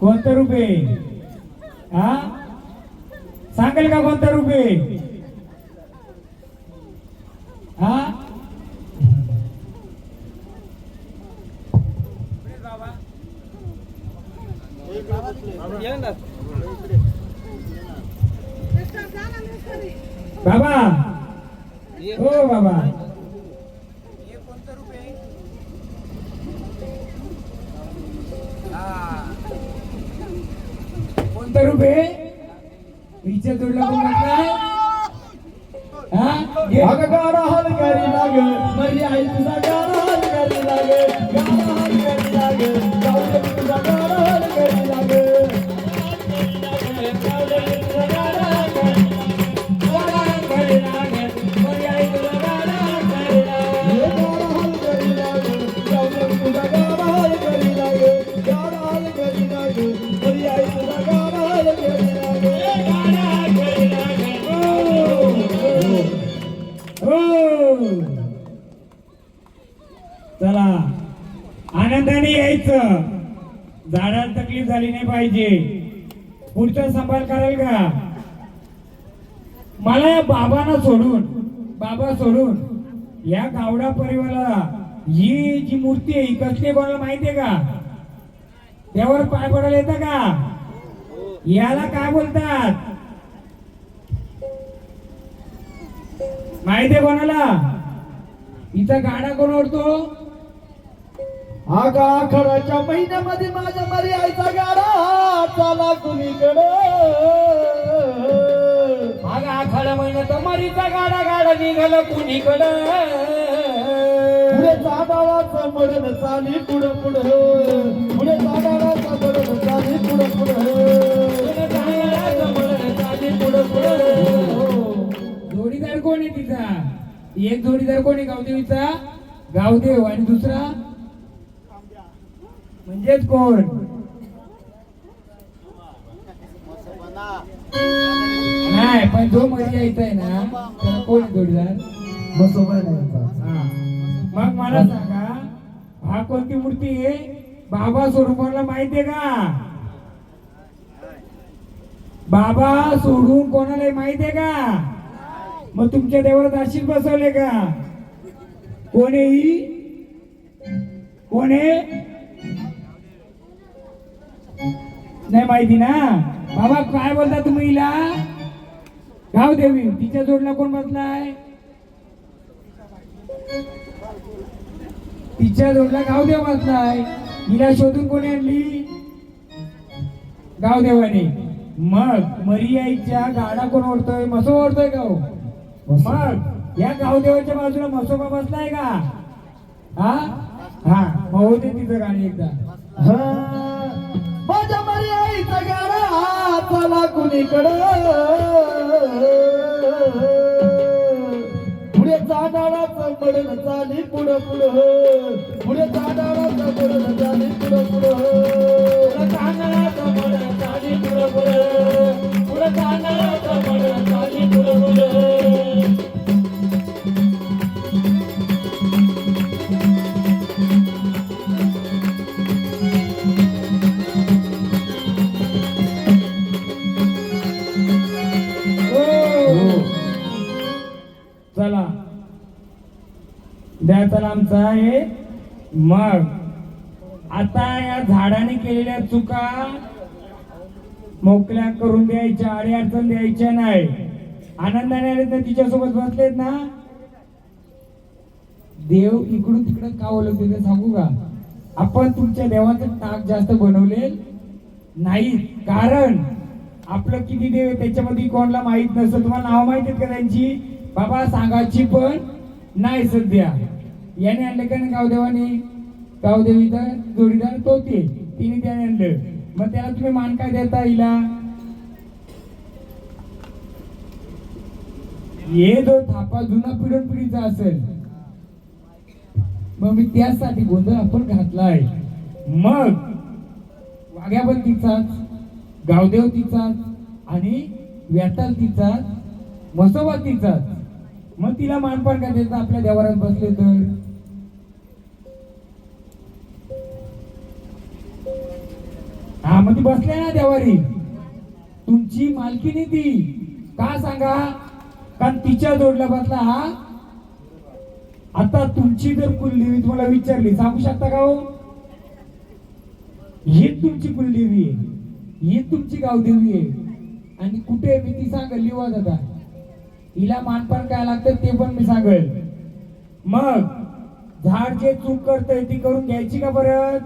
कोणतं रूप आहे हा सांगेल का कोणतं रूप आहे हा कोणतं रूप आहे विचार जोडला कोण म्हटलाय हा? घे. अगं गाडा हाल करी लाग मरी आई तुझा गाडा झाली नाही पाहिजे. पुढचा संभाल कराल का मला या बाबांना सोडून बाबा सोडून या गावडा परिवाराला ही जी मूर्ती आहे ही कसली आहे कोणाला माहितीये का? त्यावर पाय पडायला येतं का? याला काय बोलतात? माहितीये कोणाला? हिचा गाडा कोण ओढतो? आगा आखडाच्या महिन्यामध्ये माझ्या मरी आईचा गाडा चाला कुणीकडे. मग आखाड्या महिन्यात मरीचा गाडा गाडा निघाला कुणीकडे. पुढे चाडाळाचा मरण चाली पुढं पुढं. पुढे चाडाळाचा मरण चाली पुढं पुढं. जोडीदार कोणी तिचा? एक जोडीदार कोणी गावदेवीचा? गावदेव आणि दुसरा? म्हणजेच कोण नाही पण जो मरी यायचा आहे ना त्याला कोण आहे जोडीदार. हा. मग मला सांगा हा कोणती मूर्ती आहे? बाबा स्वरूपाला माहितीये का? बाबा सोडून कोणाला माहितीये का? मग तुमच्या देवळात अशीच बसवले का? कोण आहे कोण नाही माहिती ना? बाबा काय बोलता तुम्ही हिला? गाव देवी तिच्या जोडला कोण बसलाय? तिच्या जोडला गावदेव बसलाय. हिला शोधून कोणी आणली? गावदेवाने मग मरियाईच्या गाडा कोण ओढतोय? मसो ओढतोय का हो? मग या गावदेवाच्या बाजूला मसोबा बसलाय का? हा? हा. मग होते तिचं गाणी एकदा. हा. माझ्या कुणीकडे पुढे चाडाळाचा मडण चाली पुढं पुढं पुढे चाडाळाचा मडण चाली पुढं पुढं द्या आहे मग. आता या झाडाने केलेल्या चुका मोकल्या करून द्यायच्या अडी अडचण द्यायच्या नाही. आनंदाने आले तर तिच्यासोबत बसलेत ना? देव इकडून तिकडं का ओळखते ते सांगू का? आपण तुमच्या देवाचं ताक जास्त बनवले नाही. कारण आपलं किती देव आहे त्याच्यामध्ये कोणाला माहीत नसतं. तुम्हाला नाव माहीत आहेत का त्यांची? बाबा सांगायची पण नाही सध्या. याने आणलं का ना गावदेवाने? गावदेवीचा जोडीदार तो ते. तिने त्याने आणलं. मग त्याला तुम्ही मान काय देता हिला हे जो थापा जुना पिढून पिढीचा असेल. मग मी त्यासाठी गोंधळ आपण घातलाय. मग वाघ्या पण तिचाच गावदेव तिचाच आणि व्याताल तिचाच म्हसोबा तिचाच. मग तिला मानपान का देता? आपल्या देवारात बसले तर. मग ती बसले ना देवारी. तुमची मालकीनी ती. का सांगा? कारण तिच्या जोडला बसला हा. आता तुमची जर कुलदेवी तुम्हाला विचारली सांगू शकता का हो? ही तुमची कुलदेवी आहे. ही तुमची गावदेवी आहे. आणि कुठे मी ती सांगेल लिवा दादा. हिला मानपान काय लागतं ते पण मी सांगेल. मग झाड जे चूक करतंय ती करून घ्यायची का परत?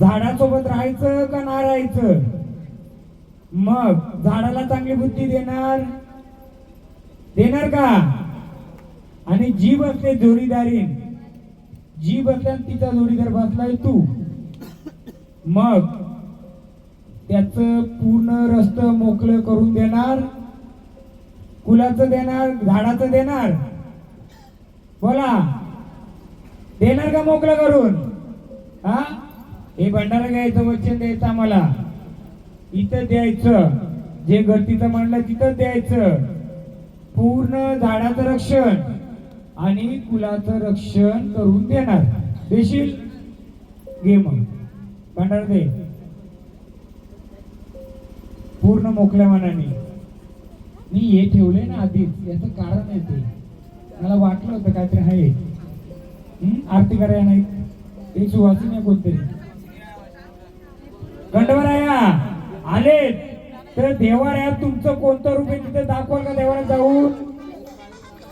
झाडासोबत राहायचं का ना राहायचं? मग झाडाला चांगली बुद्धी देणार? देणार का? आणि जी बसले जोडीदारीन जी बसल्या तिचा जोडीदार बसलाय तू. मग त्याच पूर्ण रस्त मोकळं करून देणार? कुलाचं देणार? झाडाचं देणार? बोला. देणार का मोकळं करून? हा? हे भंडारा घ्यायचं वचन द्यायचं आम्हाला. इथं द्यायचं. जे गतीचं म्हणलं तिथं द्यायचं. पूर्ण झाडाचं रक्षण आणि कुलाचं रक्षण करून देणार. देशील? घे मग. भंडारा दे. पूर्ण मोकळ्या मनाने. मी हे ठेवले ना आधीच. याचं कारण आहे ते. मला वाटलं होतं काहीतरी आहे. आरती करायला नाही. एक सुवासिनी आहे कोणतरी. गंडवराया आले तर देवाऱ्या तुमचं कोणतं रूप आहे तिथे दाखवाल का देवाऱ्यात जाऊन?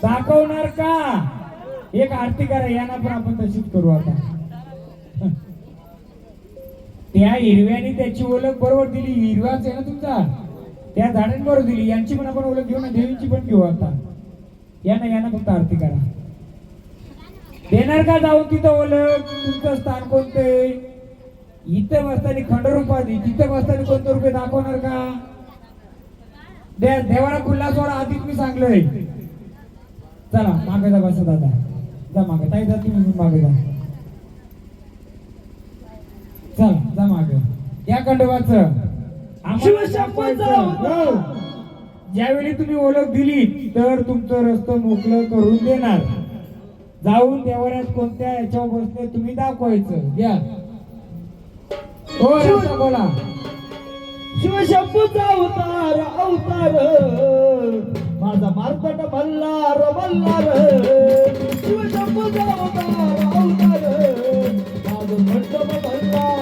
दाखवणार का? एक आरती करा यांना पण आपण तशीच करू आता. त्या हिरव्याने त्याची ओळख बरोबर दिली. हिरवाच आहे ना तुमचा? त्या झाडांनी बरोबर दिली. यांची पण आपण ओळख घेऊ ना देवींची पण घेऊ आता. यांना यांना फक्त आरती करा. देणार का जाऊन तिथं ओळख? तुमचं स्थान कोणते इथं बसताना खंडरूपाधी तिथं बसताना कोणतं रुपये दाखवणार का? दे देवाला खुल्ला सोडा आधीच मी सांगलोय. चला मागे जा बसा दादा. जा मागे. ताई जा तुम्ही मागे जा. चला जा मागे. या खंडोबाचं. ज्यावेळी तुम्ही ओळख दिली तर तुमचं रस्तं मोकळं करून देणार. जाऊन देवाऱ्यात कोणत्या याच्यावर बसले तुम्ही दाखवायचं. घ्या हो रस्ता बोला. शिवशंभूचा अवतार अवतार. माझा मार्तट मल्हार मल्हार. शिवशंभूचा अवतार अवतार. माझं मंडप मल्हार.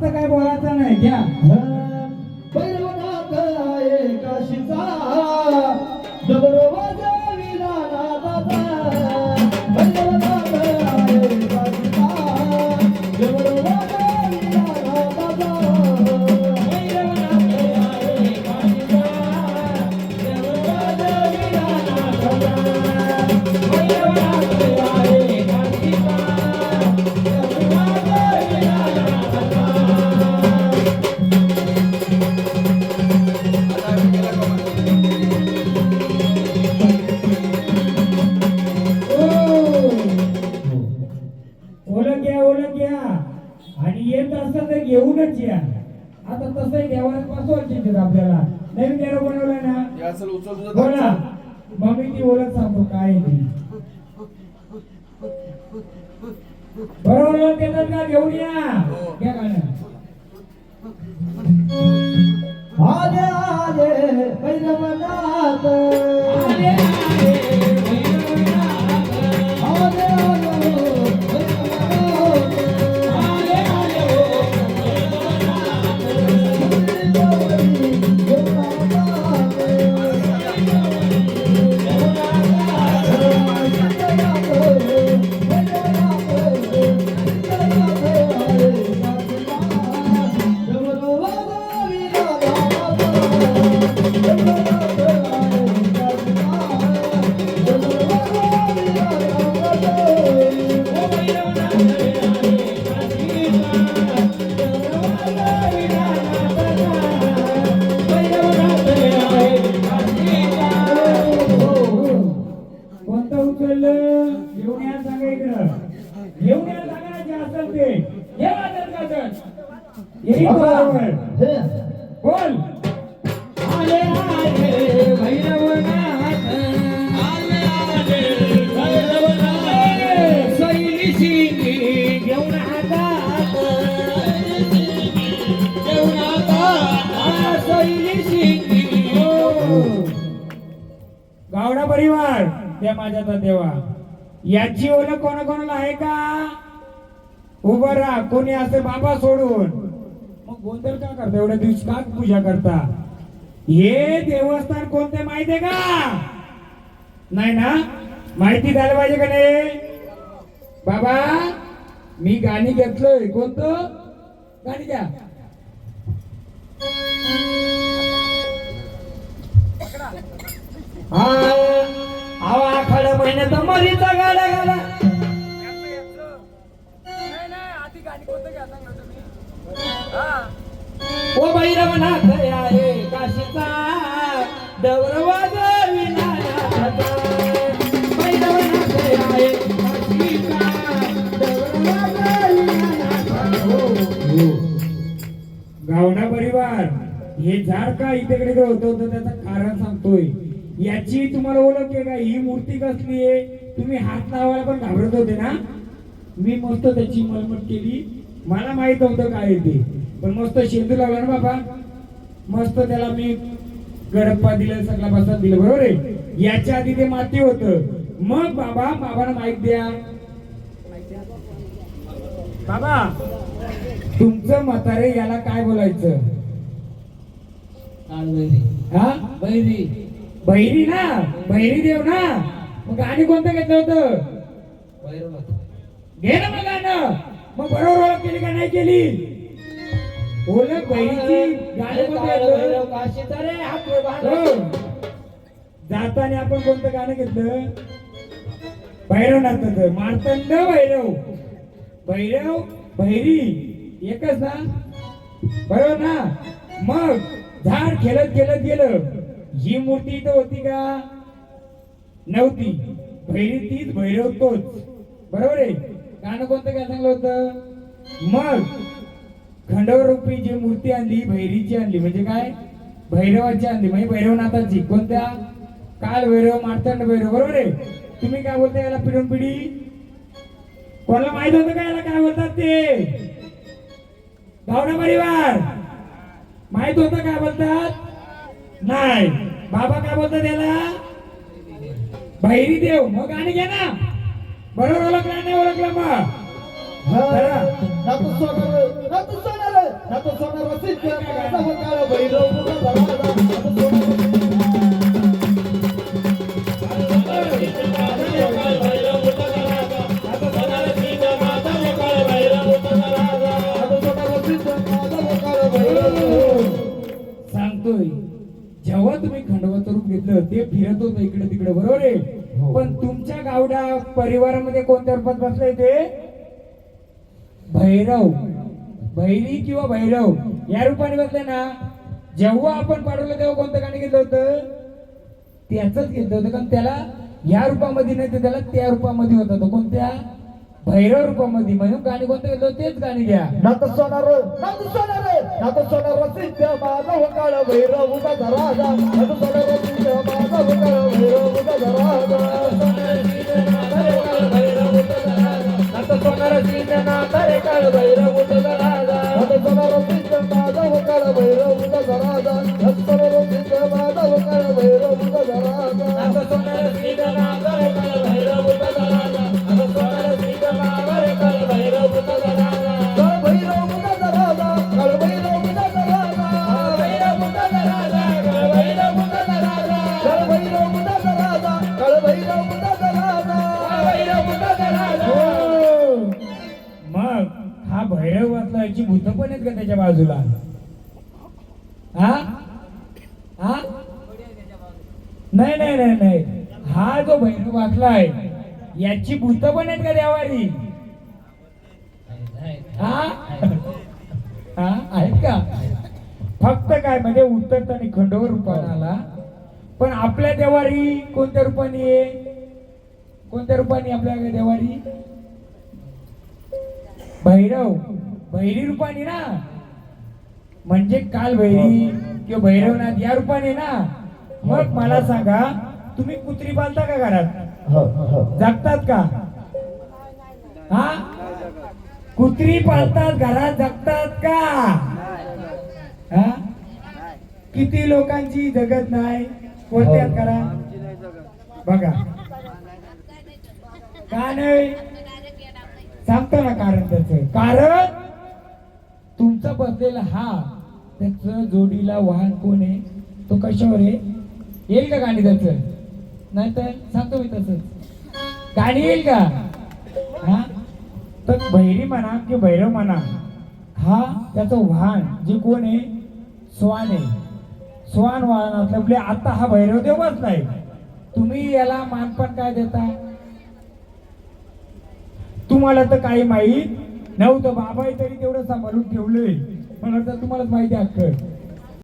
फक्त काय बोलायचं नाही. घ्या. क्या कहना है हे. बोल आले आले भैरवनाथ. आले आले भैरवनाथ. सैली शिंगी घेऊन हातात. जेवणाचा आ, सैली शिंगी हो. गावडा परिवार त्या माझ्या देवा याची ओळख कोणाकोणाला आहे का? उभं राहा. कोणी असते बाबा सोडून. मग गोंधळ का करता? एवढ्या दिवस का पूजा करता? हे देवस्थान कोणते माहितीये का? नाही ना? माहिती झालं पाहिजे का नाही? बाबा मी गाणी घेतलोय. कोणतं? गाणी घ्या. हा आवा खड महिन्यात मरीचा गाडा गाडा. ओ भैरवनाथ आहे काशीचा हो, हो. गावडा परिवार हे झाड का इथेकडे होत होतं त्याचं कारण सांगतोय. याची तुम्हाला ओळख आहे का? ही मूर्ती कसली आहे? तुम्ही हात लावायला पण घाबरत होते ना? मी मस्त त्याची मलमत केली. मला माहीत नव्हतं काय ते. पण मस्त शेंदू लावला ना बाबा. मस्त त्याला मी गडप्पा दिलं सगळा बसा दिलं बरोबर आहे? याच्या आधी ते माती होत. मग बाबा बाबाला माहीत द्या. बाबा तुमचं म्हातारे याला काय बोलायचं? हा? बैरी बहिरी ना? बहिरी देव ना? मग गाणी कोणतं घेतलं होतं? घे ना मग गाणं. मग बरोबर ओळख केली का नाही केली? ओळख गाणी हात वर हो. जाताना आपण कोणतं गाणं घेतलं? भैरवनाथाचं मार्तंड भैरव. भैरव भैरी एकच ना? बरोबर ना? मग झाड खेळत खेळत गेलं. ही मूर्ती इथं होती का? नव्हती. भैरी तीच भैरव तोच. बरोबर आहे? गाणं कोणतं काय चांगलं होतं? मग खंडवरूपी जी मूर्ती आणली भैरीची आणली म्हणजे काय? भैरवाची आणली म्हणजे भैरवनाथाची कोणत्या? काल भैरव मार्तंड भैरव बरोबर आहे? तुम्ही काय बोलता याला पिढून पिढी? कोणाला माहीत होतं का याला काय बोलतात ते? भावना परिवार. माहीत होतं काय बोलतात? नाही. बाबा काय बोलतात याला? भैरी देव मग गाणी घ्या ना. बरोबर ओळखला नाही ओळखला मग सोनार नातू परिवारामध्ये कोणत्या रूपात बसलंय ते? भैरव. भैरी किंवा भैरव या रूपाने बसले ना जेव्हा आपण पाठवलं तेव्हा कोणतं गाणं घेतलं होतं? त्याचंच घेतलं होतं. कारण त्याला या रूपामध्ये नाही तर त्याला त्या रूपामध्ये होता. तो कोणत्या? भैरव रूपामध्ये. म्हणून गाणी कोणतं घेतलं तेच गाणी घ्या. नात सोनार. नातू सोनार. सोनार सिद्ध भैरव मुगा धरा सोनार सिद्ध माझा भैरव मुगा धरा सोनारा सिंह हा? हा? नाही नाही नाही नाही. हा जो भैरव आहे याची भूत पण आहेत का देवारी? हा? हा आहेत का? फक्त काय म्हणजे उत्तरतानी खंडोवर रूपाने आला. पण आपल्या देवारी कोणत्या रूपाने आहे? कोणत्या रूपाने आपल्या देवारी? भैरव. भैरी रूपाने ना? म्हणजे काल भैरी किंवा भैरवनाथ या रूपाने ना? मग मला सांगा तुम्ही कुत्री पालता का घरात? हो हो जगतात का? हा? कुत्री पाळतात घरात जगतात का? हा? किती लोकांची जगत नाही? कोणत्यात करा? बघा. का नाही? सांगतो ना कारण त्याच. कारण? तुमचा बसलेला हा त्याच जोडीला वाहन कोण आहे? तो कशावर आहे? येईल का गाणी त्याच? नाही तर सांगतो मी तसंच. गाणी येईल का? हा? तर भैरी म्हणा की भैरव म्हणा हा त्याचं वाहन जे कोण आहे? स्वान आहे. स्वान वाहन असल्यामुळे आता हा भैरव देवच बसलाय तुम्ही याला मानपण काय देता? तुम्हाला तर काही माहीत नव्हतं बाबाही तरी तेवढं सांभाळून ठेवलंय. मला तर तुम्हालाच माहिती आहे अक्कल